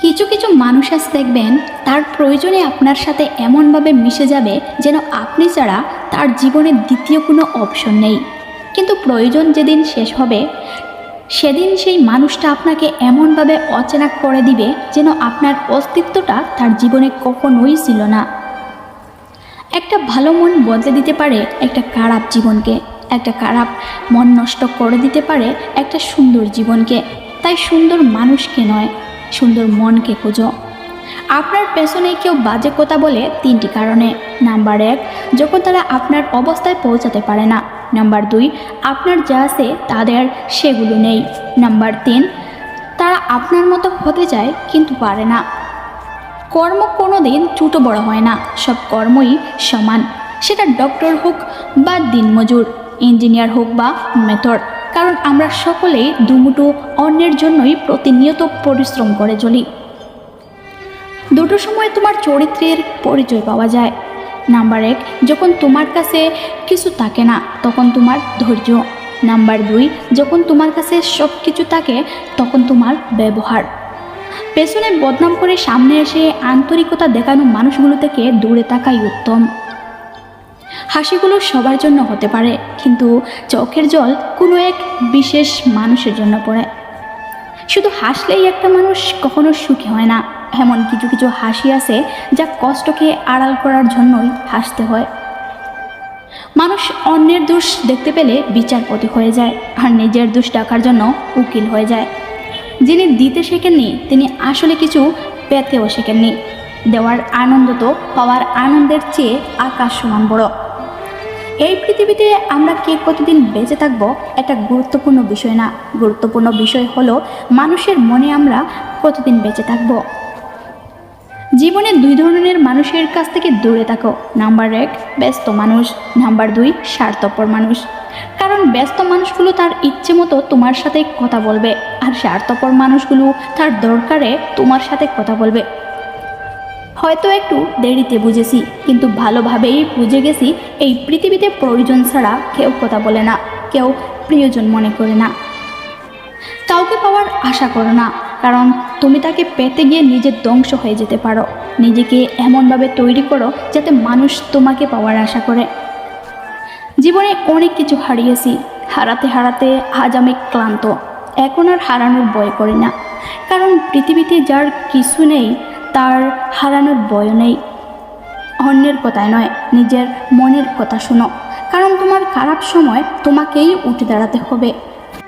কিছু কিছু মানুষ আজ দেখবেন তার প্রয়োজনে আপনার সাথে এমনভাবে মিশে যাবে যেন আপনি ছাড়া তার জীবনে দ্বিতীয় কোনো অপশন নেই। কিন্তু প্রয়োজন যেদিন শেষ হবে, সেদিন সেই মানুষটা আপনাকে এমনভাবে অচেনা করে দিবে যেন আপনার অস্তিত্বটা তার জীবনে কখনোই ছিল না। একটা ভালো মন বদলে দিতে পারে একটা খারাপ জীবনকে, একটা খারাপ মন নষ্ট করে দিতে পারে একটা সুন্দর জীবনকে। তাই সুন্দর মানুষকে নয় সুন্দর মনকে খোঁজো। আপনার পেছনে কেউ বাজে কথা বলে তিনটি কারণে। নাম্বার এক, যখন তারা আপনার অবস্থায় পৌঁছাতে পারে না। নাম্বার দুই, আপনার যা আছে তাদের সেগুলো নেই। নাম্বার তিন, তারা আপনার মতো হতে চায় কিন্তু পারে না। কর্ম কোনো দিন ছোটো বড় হয় না। সব কর্মই সমান। সেটা ডক্টর হোক বা দিনমজুর, ইঞ্জিনিয়ার হোক বা মেথড। কারণ আমরা সকলেই দুমুটো অন্যের জন্যই প্রতিনিয়ত পরিশ্রম করে চলি। দুটো সময় তোমার চরিত্রের পরিচয় পাওয়া যায়। নাম্বার এক, যখন তোমার কাছে কিছু থাকে না, তখন তোমার ধৈর্য। নাম্বার দুই, যখন তোমার কাছে সব কিছু থাকে, তখন তোমার ব্যবহার। পেছনে বদনাম করে সামনে এসে আন্তরিকতা দেখানো মানুষগুলো থেকে দূরে থাকাই উত্তম। হাসিগুলো সবার জন্য হতে পারে, কিন্তু চোখের জল কোনো এক বিশেষ মানুষের জন্য পড়ে। শুধু হাসলেই একটা মানুষ কখনো সুখী হয় না, এমন কিছু কিছু হাসি আছে যা কষ্টকে আড়াল করার জন্যই হাসতে হয়। মানুষ অন্যের দোষ দেখতে পেলে বিচারপতি হয়ে যায় আর নিজের দোষ ডাকার জন্য উকিল হয়ে যায়। যিনি দিতে শেখেননি, তিনি আসলে কিছু পেতেও শেখেননি। দেওয়ার আনন্দ তো পাওয়ার আনন্দের চেয়ে আকাশ সমান বড়। এই পৃথিবীতে আমরা কে কতদিন বেঁচে থাকব একটা গুরুত্বপূর্ণ বিষয় না। গুরুত্বপূর্ণ বিষয় হলো মানুষের মনে আমরা কতদিন বেঁচে থাকব। জীবনে দুই ধরনের মানুষের কাছ থেকে দূরে থাকো। নাম্বার এক, ব্যস্ত মানুষ। নাম্বার দুই, স্বার্থপর মানুষ। কারণ ব্যস্ত মানুষগুলো তার ইচ্ছে মতো তোমার সাথে কথা বলবে। আর স্বার্থপর মানুষগুলো তার দরকারে তোমার সাথে কথা বলবে। হয়তো একটু দেরিতে বুঝেছি, কিন্তু ভালোভাবেই বুঝে গেছি এই পৃথিবীতে প্রয়োজন ছাড়া কেউ কথা বলে না, কেউ প্রিয়জন মনে করে না। কাউকে পাওয়ার আশা করো না, কারণ তুমি তাকে পেতে গিয়ে নিজের ধ্বংস হয়ে যেতে পারো। নিজেকে এমনভাবে তৈরি করো যাতে মানুষ তোমাকে পাওয়ার আশা করে। জীবনে অনেক কিছু হারিয়েছি, হারাতে হারাতে আজ আমি ক্লান্ত। এখন আর হারানোর ভয় করি না, কারণ পৃথিবীতে যার কিছু নেই তার হারানোর বয় নেই। অন্যের কথায় নয়, নিজের মনের কথা শোনো। কারণ তোমার খারাপ সময় তোমাকেই উঠে দাঁড়াতে হবে।